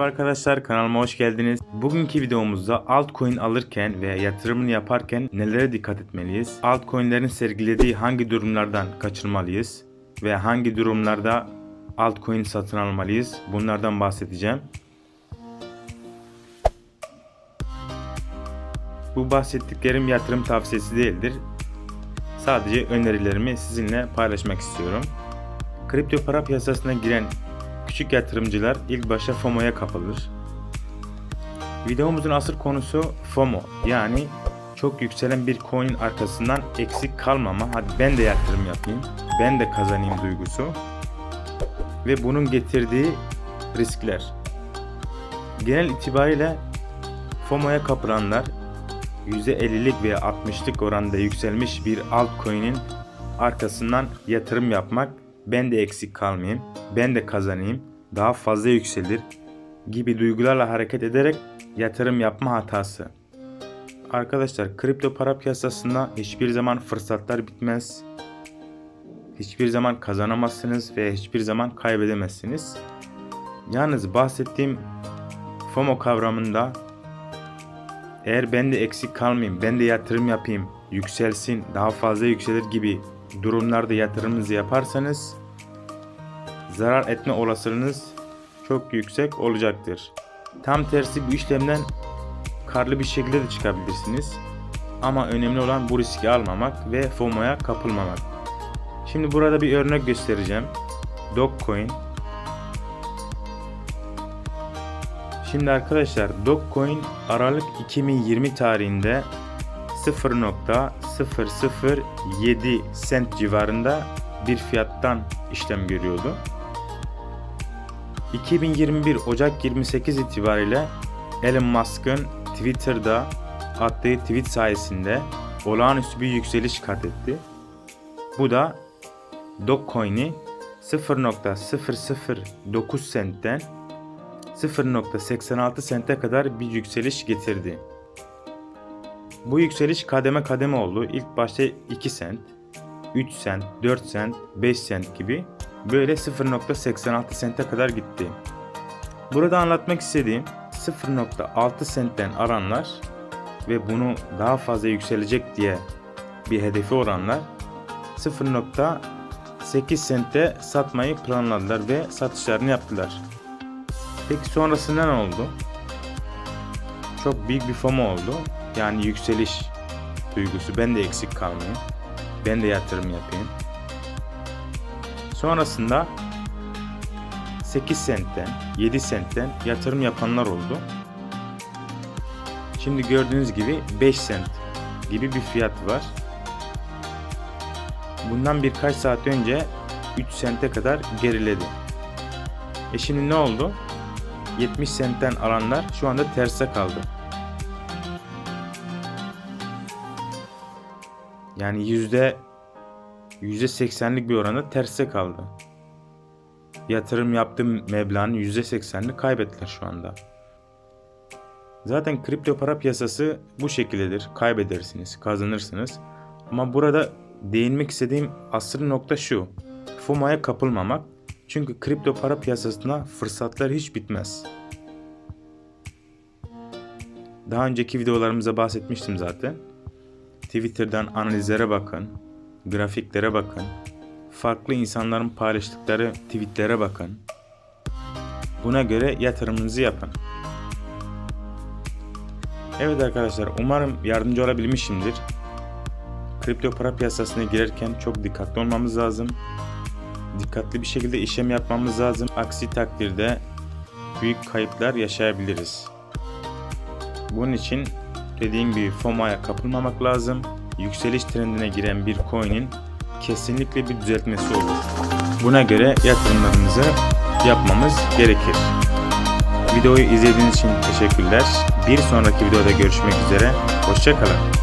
Merhaba arkadaşlar kanalıma hoş geldiniz. Bugünkü videomuzda altcoin alırken veya yatırımını yaparken nelere dikkat etmeliyiz? Altcoin'lerin sergilediği hangi durumlardan kaçırmalıyız? Ve hangi durumlarda altcoin satın almalıyız? Bunlardan bahsedeceğim. Bu bahsettiklerim yatırım tavsiyesi değildir. Sadece önerilerimi sizinle paylaşmak istiyorum. Kripto para piyasasına giren küçük yatırımcılar ilk başta FOMO'ya kapılır. Videomuzun asıl konusu FOMO yani çok yükselen bir coin'in arkasından eksik kalmama, hadi ben de yatırım yapayım, ben de kazanayım duygusu ve bunun getirdiği riskler. Genel itibariyle FOMO'ya kapılanlar %50'lik veya 60'lık oranda yükselmiş bir altcoin'in arkasından yatırım yapmak, ben de eksik kalmayayım, ben de kazanayım, daha fazla yükselir gibi duygularla hareket ederek yatırım yapma hatası. Arkadaşlar kripto para piyasasında hiçbir zaman fırsatlar bitmez. Hiçbir zaman kazanamazsınız ve hiçbir zaman kaybedemezsiniz. Yalnız bahsettiğim FOMO kavramında eğer ben de eksik kalmayayım, ben de yatırım yapayım, yükselsin, daha fazla yükselir gibi durumlarda yatırımınızı yaparsanız zarar etme olasılığınız çok yüksek olacaktır. Tam tersi bu işlemden karlı bir şekilde de çıkabilirsiniz. Ama önemli olan bu riski almamak ve FOMO'ya kapılmamak. Şimdi burada bir örnek göstereceğim. Dogecoin. Şimdi arkadaşlar Dogecoin Aralık 2020 tarihinde 0.007 sent civarında bir fiyattan işlem görüyordu. 2021 Ocak 28 itibariyle Elon Musk'ın Twitter'da attığı tweet sayesinde olağanüstü bir yükseliş kat etti. Bu da Dogecoin'i 0.009 sentten 0.86 sente kadar bir yükseliş getirdi. Bu yükseliş kademe kademe oldu. İlk başta 2 sent, 3 sent, 4 sent, 5 sent gibi böyle 0.86 sente kadar gitti. Burada anlatmak istediğim 0.6 sentten aranlar ve bunu daha fazla yükselecek diye bir hedefi olanlar 0.8 sente satmayı planladılar ve satışlarını yaptılar. Peki sonrasında ne oldu? Çok büyük bir FOMO oldu. Yani yükseliş duygusu. Ben de eksik kalmayayım. Ben de yatırım yapayım. Sonrasında 8 sentten, 7 sentten yatırım yapanlar oldu. Şimdi gördüğünüz gibi 5 sent gibi bir fiyat var. Bundan birkaç saat önce 3 sente kadar geriledi. E şimdi ne oldu? 70 sentten alanlar şu anda terse kaldı. Yani yüzde %80'lik bir oranda terse kaldı. Yatırım yaptığım meblağın %80'ini kaybettiler şu anda. Zaten kripto para piyasası bu şekildedir. Kaybedersiniz, kazanırsınız. Ama burada değinmek istediğim asıl nokta şu. FOMO'ya kapılmamak. Çünkü kripto para piyasasında fırsatlar hiç bitmez. Daha önceki videolarımıza bahsetmiştim zaten. Twitter'dan analizlere bakın, grafiklere bakın, farklı insanların paylaştıkları tweetlere bakın. Buna göre yatırımınızı yapın. Evet arkadaşlar umarım yardımcı olabilmişimdir. Kripto para piyasasına girerken çok dikkatli olmamız lazım. Dikkatli bir şekilde işlem yapmamız lazım. Aksi takdirde büyük kayıplar yaşayabiliriz. Bunun için dediğim gibi FOMO'ya kapılmamak lazım. Yükseliş trendine giren bir coin'in kesinlikle bir düzeltmesi olur. Buna göre yatırımlarımızı yapmamız gerekir. Videoyu izlediğiniz için teşekkürler. Bir sonraki videoda görüşmek üzere. Hoşçakalın.